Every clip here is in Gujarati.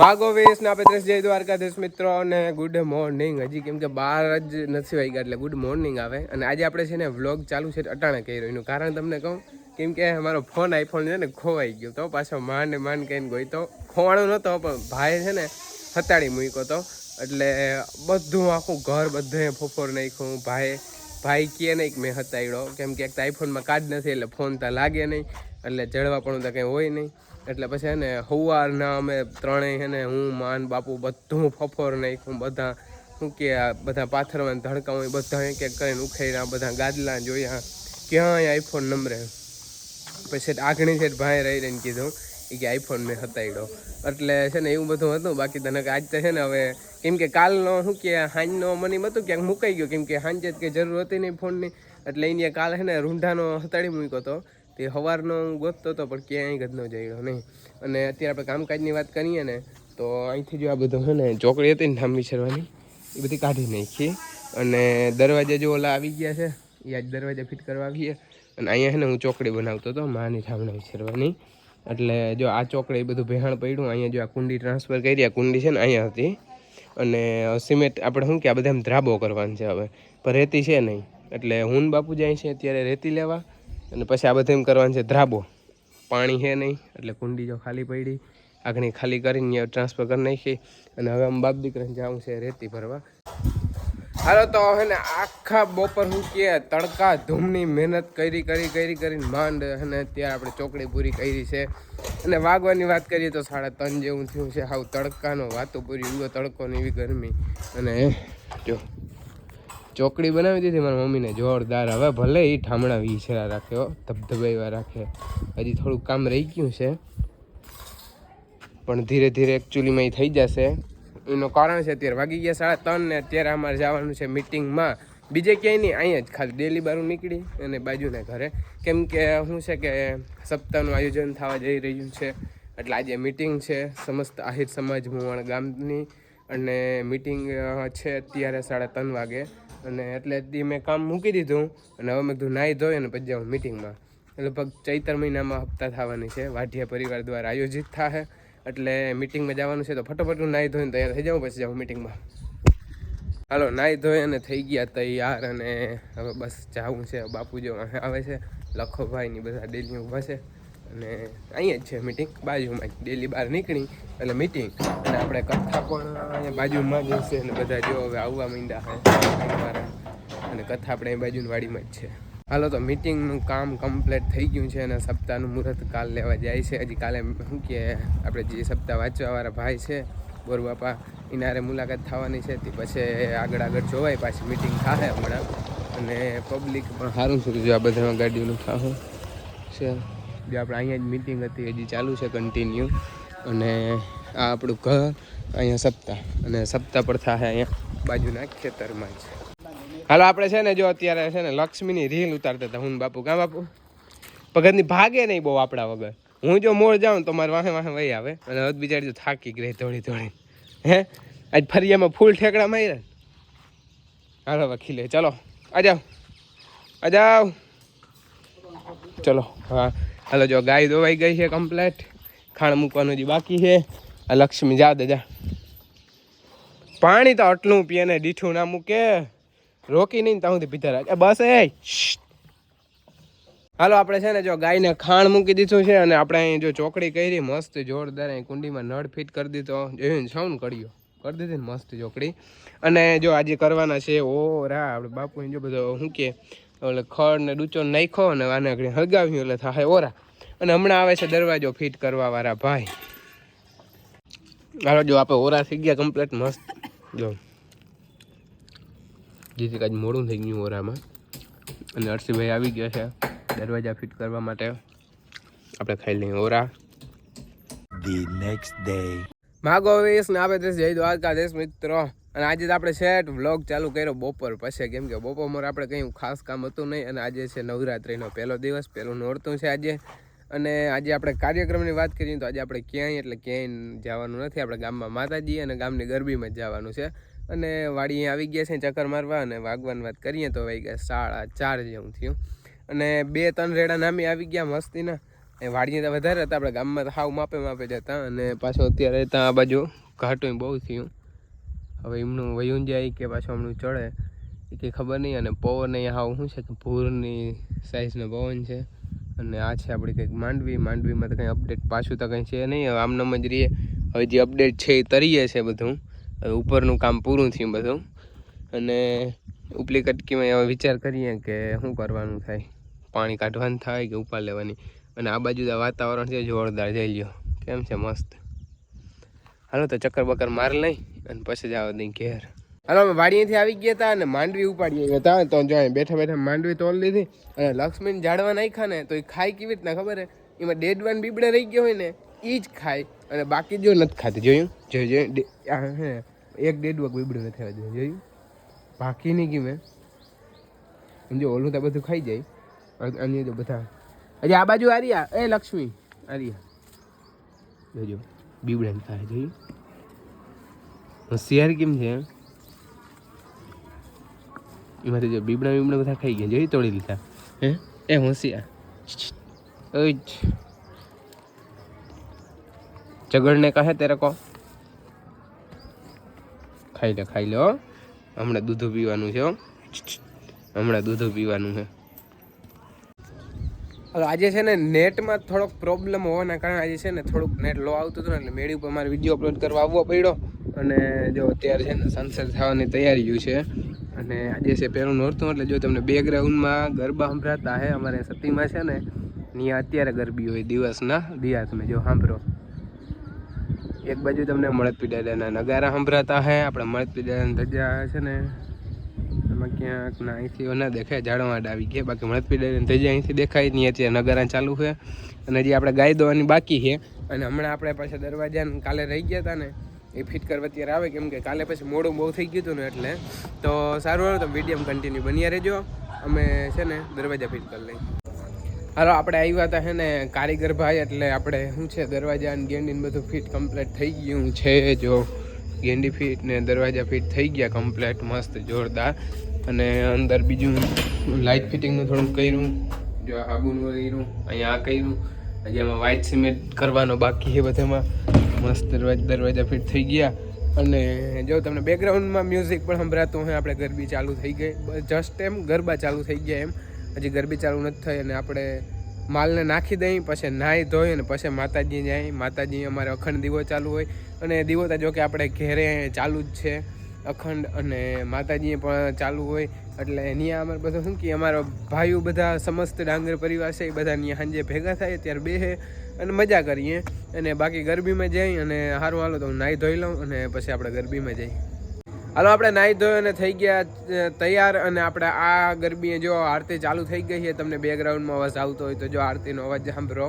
માગો વેશ ના પેત્રેસ જય દ્વારકાધીશ મિત્રો અને ગુડ મોર્નિંગ હજી કેમ કે બાર જ નથી વાગ્યા એટલે ગુડ મોર્નિંગ આવે. અને આજે આપણે છે ને વ્લોગ ચાલુ છે અટાણે કહી રહ્યું એનું. કારણ તમને કહું, કેમ કે મારો ફોન આઈફોન છે ને ખોવાઈ ગયો તો પાછો માંડ માંડ કહીને ગઈ તો ખોવાણો નહોતો, પણ ભાઈ છે ને હતાડી મૂક્યો તો. એટલે બધું આખું ઘર બધે ફોફોર નાખ્યું ભાઈ ભાઈ કહે નહીં કે મેં હતાડ્યો કેમ કે એક તો આઈફોનમાં કાર્ડ નથી, એટલે ફોન તો લાગે નહીં, એટલે જળવા પણ તો કંઈ હોય નહીં. એટલે પછી હે ને સવારના અમે ત્રણેય છે ને, હું માન બાપુ બધું ફફોર નાખ્યું, બધા. શું કે બધા પાથરમાં ધડકા હોય, બધા એક એક કરીને ઉખેર્યા, બધા ગાદલા જોયા. ક્યાંય આઈફોન નંબરે? પછી આગણી છે ભાઈ રહી રહીને કીધું કે આઈફોન મેં હતાડ્યો એટલે છે ને એવું બધું હતું. બાકી તને આજ તો છે ને હવે કેમ કે કાલનો શું કે હાંજનો મને હતું ક્યાંક મુકાઈ ગયો. કેમ કે સાંજે જ કે જરૂર હતી નહીં ફોનની. એટલે એને કાલ છે ને રૂંઢાનો હતાડી મૂક્યો હતો. તે સવારનો હું ગોતતો હતો, પણ ક્યાંય ગજનો જઈડ્યો નહીં. અને અત્યારે આપણે કામકાજની વાત કરીએ ને, તો અહીંથી જો આ બધું છે ને ચોકડી હતી ને ઠામની શરવાની, એ બધી કાઢી નાખી. અને દરવાજા જો ઓલા આવી ગયા છે, એ આજ દરવાજા ફિટ કરવા આવીએ. અને અહીંયા છે ને હું ચોકડી બનાવતો હતો, માની ઠામણા વિસરવાની એટલે જો આ ચોકડે એ બધું ભેહાણ પડ્યું, અહીંયા જો આ કુંડી ટ્રાન્સફર કરી, આ કુંડી છે ને અહીંયા હતી. અને સિમેન્ટ આપણે શું કે આ બધા ધ્રાબો કરવાનું છે હવે, પણ રેતી છે નહીં. એટલે હું બાપુ જાય છે અત્યારે રેતી લેવા અને પછી આ બધા એમ કરવાનું છે ધ્રાબો. પાણી છે નહીં, એટલે કુંડી જો ખાલી પડી આગળ ખાલી કરીને ટ્રાન્સફર કરી નાખી. અને હવે આમ બાપ દીકરાને જવું છે રેતી ભરવા. હાલો તો હે ને આખા બપોર હું કે તડકા ધૂમની મહેનત કરી કરી કરી, કરીને માંડ અને ત્યાં આપણે ચોકડી પૂરી કરી છે. અને વાગવાની વાત કરીએ તો સાડા ત્રણ જેવું થયું છે. હાવ તડકાનો વાતો પૂરી એવો તડકો ને એવી ગરમી. અને જો, ચોકડી બનાવી દીધી મારા મમ્મીને, જોરદાર. હવે ભલે એ ઠામણા વિસરા રાખ્યો ધબધબાઈવા રાખે. હજી થોડું કામ રહી ગયું છે. પણ ધીરે ધીરે એકચ્યુઅલીમાં એ થઈ જશે. એનું કારણ છે, અત્યારે વાગી ગયા સાડા ત્રણ ને અત્યારે અમારે જવાનું છે મિટિંગમાં બીજે ક્યાંય નહીં, અહીંયા જ ખાલી ડેલી બારું નીકળી અને બાજુના ઘરે. કેમ કે શું છે કે સપ્તાહનું આયોજન થવા જઈ રહ્યું છે. એટલે આજે મિટિંગ છે, સમસ્ત આહિર સમાજ મુવાણ ગામની. અને મિટિંગ છે અત્યારે સાડા ત્રણ વાગે. અને એટલે મેં કામ મૂકી દીધું. અને હવે મેં કીધું નાહી ધોઈ અને પછી જાઉં મિટિંગમાં લગભગ ચૈતર મહિનામાં હપ્તા થવાની છે. વાઢિયા પરિવાર દ્વારા આયોજિત થાય એટલે મિટિંગમાં જવાનું છે તો ફટોફટ હું નાહી ધોઈને તૈયાર થઈ જાઉં, પછી જાઉં મિટિંગમાં હાલો, નાહી ધોઈ અને થઈ ગયા તૈયાર અને હવે બસ જવું છે. બાપુ જો આવે છે, લખોભાઈ ની બધા ડેલી ઊભા છે અને અહીંયા જ છે મિટિંગ બાજુમાં જ ડેલી બહાર નીકળી એટલે મિટિંગ અને આપણે કથા પણ અહીંયા બાજુમાં જ છે અને બધા જો હવે આવવા માંડ્યા છે અને કથા આપણે અહીં બાજુની વાડીમાં જ છે. હાલો તો મિટિંગનું કામ કમ્પ્લીટ થઈ ગયું છે અને સપ્તાહનું મુહૂર્ત કાલ લેવા જાય છે. હજી કાલે શું કે આપણે જે સપ્તાહ વાંચવાવાળા ભાઈ છે બોરબાપા એનારે મુલાકાત થવાની છે. તે પછી આગળ આગળ જોવાય, પાછી મિટિંગ થાય હમણાં. અને પબ્લિક પણ સારું શું જો આ બધામાં ગાડીઓનું થાવું છે. જે આપણે અહીંયા જ મિટિંગ હતી, હજી ચાલુ છે કન્ટિન્યુ અને આ આપણું ઘર, અહીંયા સપ્તાહ. અને સપ્તાહ પર થાય અહીંયા, બાજુના ખેતરમાં જ. હાલો, આપણે છે ને જો અત્યારે છે ને લક્ષ્મીની રીલ ઉતારતા હતા, હું બાપુ. કાં બાપુ? પગતની ભાગે નહીં બહુ આપણા વગર. હું જો મોડ જાઉં તો મારે વાહે વાહે વહી આવે. અને હદ બિચારી તો થાકી ગઈ દોડી દોડી હે? આજ ફરિયામાં ફૂલ ઠેકડા માર્યા હાલો વકીલે ચલો, આ જાઓ. આ જાઓ. ચલો, હા. હાલો, જો ગાય દોવાઈ ગઈ છે કમ્પ્લેટ ખાણ મૂકવાનું જે બાકી છે. આ લક્ષ્મી જા દે, જા. પાણી તો આટલું પીએ ને, દીઠું ના મૂકે. રોકી નહીં ત્યાં સુધી પીતા રાખે બસ એ હાલો, આપણે છે ને જો ગાયને ખાણ મૂકી દીધું છે અને આપણે અહીં જો ચોકડી કરી, મસ્ત જોરદાર અહીં કુંડીમાં નળ ફિટ કરી દીધો. જોયું સાઉન્ડ કર્યો. કરી દીધી ને મસ્ત ચોકડી. અને જો આજે કરવાના છે, ઓ રા, આપણે બાપુ જો બધો શું કે એટલે ખડ ને ડૂચો નાખ્યો ને આને આગળ હળગાવ્યું એટલે થાય ઓરા અને હમણાં આવે છે દરવાજો ફિટ કરવા વાળા ભાઈ. હાલો, જો આપણે ઓરા થઈ ગયા કમ્પ્લીટ, મસ્ત. જો. જેથી કાંઈ મોડું થઈ ગયું ઓરામાં. અને અરસીભાઈ આવી ગયા છે દરવાજા ફિટ કરવા માટે. આપણે ખાઈ લઈએ ઓરા. ધી નેક્સ્ટ ડે માગો વીસ ને આપણે દેશ જય દ્વારકાધીશ મિત્રો. અને આજે તો આપણે સેટ વ્લોગ ચાલુ કર્યો બપોર પછી. કેમ કે બપોર મોર આપણે કંઈ ખાસ કામ હતું નહીં. અને આજે છે નવરાત્રિનો પહેલો દિવસ પહેલું નોરતું છે આજે. અને આજે આપણે કાર્યક્રમની વાત કરીએ તો આજે આપણે ક્યાંય એટલે ક્યાંય જવાનું નથી. આપણે ગામમાં માતાજી અને ગામની ગરબીમાં જ જવાનું છે. અને વાડી આવી ગયા છે, ચક્કર મારવા અને વાગવાની વાત કરીએ તો વાગી ગયા સાડા ચાર જેવું થયું. અને બે ત્રણ રેડા નામી આવી ગયા મસ્તીના. એ વાડીએ તો વધારે હતા, આપણે ગામમાં તો હાવ માપે માપે જતા અને પાછો અત્યારે ત્યાં આ બાજુ ઘાટું બહુ થયું. હવે એમનું વયું જાય કે પાછું હમણાં ચડે, એ કંઈ ખબર નહીં. અને પવન અહીંયા હાવ શું છે કે પૂરની સાઇઝનો પવન છે. અને આ છે આપણી કંઈક માંડવી. માંડવીમાં તો કંઈ અપડેટ પાછું તો કંઈ છે નહીં. હવે આમનામ જ રહીએ. હવે જે અપડેટ છે એ તરીએ છે બધું. હવે ઉપરનું કામ પૂરું થયું બધું. અને ઉપલી કટકીમાં હવે વિચાર કરીએ કે શું કરવાનું થાય? પાણી કાઢવાનું થાય કે ઉપાડ લેવાની? અને આ બાજુ વાતાવરણ છે, જોરદાર જઈ લ્યો કેમ છે, મસ્ત? હાલો તો ચક્કર બક્કર માર લઈ અને પછી જ આવો દઈ ઘેર. હાલો, અમે વાડીએથી આવી ગયા હતા અને માંડવી ઉપાડી ગયા હતા તો જો બેઠા બેઠા માંડવી તોલ લીધી અને લક્ષ્મીને જાડવા નાખ્યા ને તો એ ખાય કેવી રીતના ખબર હે? એમાં ડેડવાન બીબડે રહી ગયો હોય ને એ જ ખાય. અને બાકી જો નથી ખાતી, જોયું? જોયું જોયું? હે. એક ડેડવક બીબડું નથી આવતું, જોયું? બાકી નહીં ગયું મેં જો ઓલું તો બધું ખાઈ જાય, અને તો બધા. હજી આ બાજુ આર્યા, એ લક્ષ્મી, આર્યા. જોજો બીબડે ખાય જોયું? હોશિયાર કેમ છે એમાંથી જો બીબડા બીબડા બધા ખાઈ ગયા જોઈ તોડી લીધા હે? એ હોશિયાર. ઝગડને કહે તેરે કો ખાઈ લે ખાઈ લે હમણાં દૂધ પીવાનું છે હમણાં દૂધ પીવાનું છે. આજે છે ને નેટમાં થોડોક પ્રોબ્લેમ હોવાના કારણે આજે છે ને થોડુંક નેટ લો આવતું હતું ને એટલે મેળી ઉપર મારે વીડિયો અપલોડ કરવા આવવો પડ્યો. અને જો અત્યારે છે ને સનસેટ થવાની તૈયારીઓ છે. અને આજે છે પહેલું નોરતું, એટલે જો તમને બેકગ્રાઉન્ડમાં ગરબા સંભળાતા હે, અમારે સતીમાં છે ને, ત્યાં અત્યારે ગરબી હોય દિવસના. દિયા, તમે જો સાંભળો. એક બાજુ તમને મળદ પીડાના નગારા સંભળાતા હે, આપણે મળદ પીડાના ધજા છે ને, એમાં ક્યાંક ના અહીંથી ના દેખાય ઝાડવાડ આવી ગયા, બાકી મળદ પીડાની ધજા અહીંથી દેખાય નહીં, અત્યારે નગારા ચાલુ છે. અને જે આપણે ગાય દોવાની બાકી છે. અને હમણાં આપણે પાછા દરવાજાને કાલે રહી ગયા હતા ને, એ ફિટ કરવા અત્યારે આવે, કેમ કે કાલે પછી મોડું બહુ થઈ ગયું હતું ને એટલે. તો સારું તો વીડિયો કન્ટિન્યુ બન્યા રહેજો. અમે છે ને દરવાજા ફિટ કરી લઈએ. હાલો, આપણે આવ્યા હતા હે ને કારીગર ભાઈ, એટલે આપણે શું છે, દરવાજા અને ગેંડી બધું ફિટ કમ્પ્લીટ થઈ ગયું છે. જો ગેંડી ફિટ ને દરવાજા ફિટ થઈ ગયા કમ્પ્લીટ મસ્ત, જોરદાર. અને અંદર બીજું લાઇટ ફિટિંગનું થોડું કર્યું. જો આ કર્યું અહીંયા આ કર્યું. હજી આમાં વ્હાઇટ સિમેન્ટ કરવાનો બાકી છે બધામાં. મસ્ત દરવાજા દરવાજા ફિટ થઈ ગયા. અને જો તમને બેકગ્રાઉન્ડમાં મ્યુઝિક પણ સંભળાતું હોય, આપણે ગરબી ચાલુ થઈ ગઈ. જસ્ટ એમ ગરબા ચાલુ થઈ ગયા એમ. હજી ગરબી ચાલુ નથી થઈ અને આપણે માલને નાખી દઈ, પછી નાહી ધોઈ અને પછી માતાજી જાય માતાજી અમારે અખંડ દીવો ચાલુ હોય. અને દીવો તો જો કે આપણે ઘેરે ચાલુ જ છે, અખંડ અને માતાજીએ પણ ચાલુ હોય. એટલે ત્યાં અમારે બધું શું કે અમારા ભાઈઓ બધા સમસ્ત ડાંગર પરિવાર છે, એ બધા ત્યાં સાંજે ભેગા થાય, ત્યારે બેસે અને મજા કરીએ. અને બાકી ગરબીમાં જઈ અને સારું હાલો તો હું નાહી ધોઈ લઉં અને પછી આપણે ગરબીમાં જઈએ હાલો, આપણે નાહી ધોયો અને થઈ ગયા તૈયાર અને આપણે આ ગરબીએ જો આરતી ચાલુ થઈ ગઈ છે, તમને બેકગ્રાઉન્ડમાં અવાજ આવતો હોય તો જો આરતીનો અવાજ સાંભળો.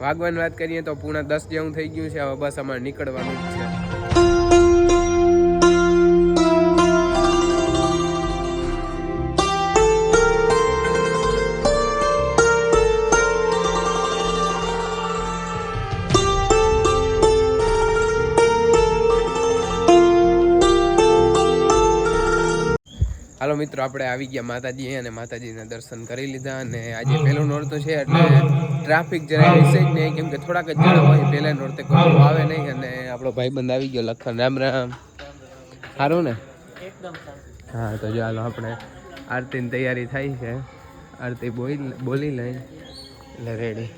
વાગવાની વાત કરીએ તો પૂણા દસ જેવું થઈ ગયું છે, હવે બસ અમારે નીકળવાનું છે. હાલો મિત્રો આપણે આવી ગયા માતાજી અને માતાજીના દર્શન કરી લીધા અને આજે પહેલું નોરતું છે એટલે ટ્રાફિક જરા હશે જ નહીં કેમ કે થોડાક જ જણા હોય પહેલા નોરતે કોઈ આવે નહીં અને આપણો ભાઈબંધ આવી ગયો લખન રામ રામ. સારું ને? હા તો ચાલો આપણે આરતીની તૈયારી થાય છે. આરતી બોલી બોલી લઈ. એટલે રેડી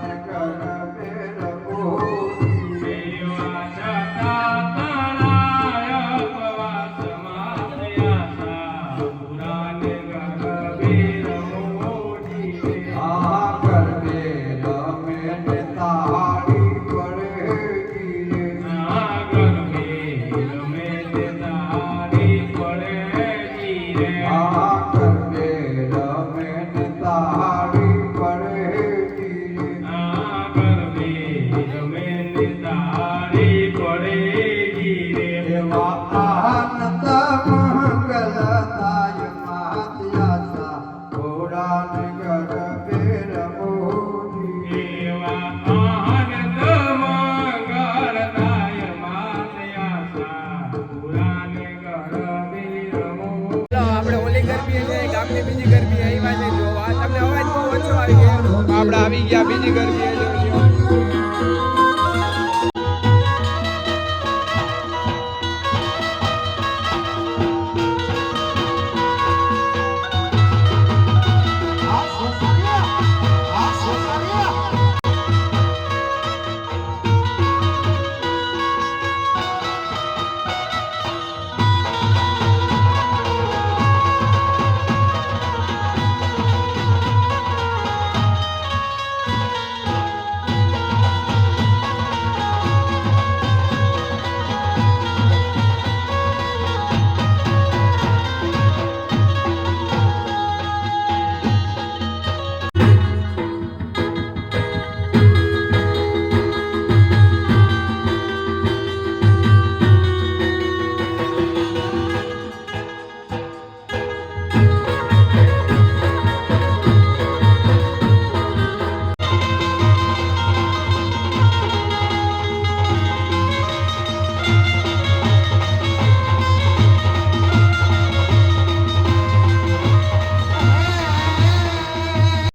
कर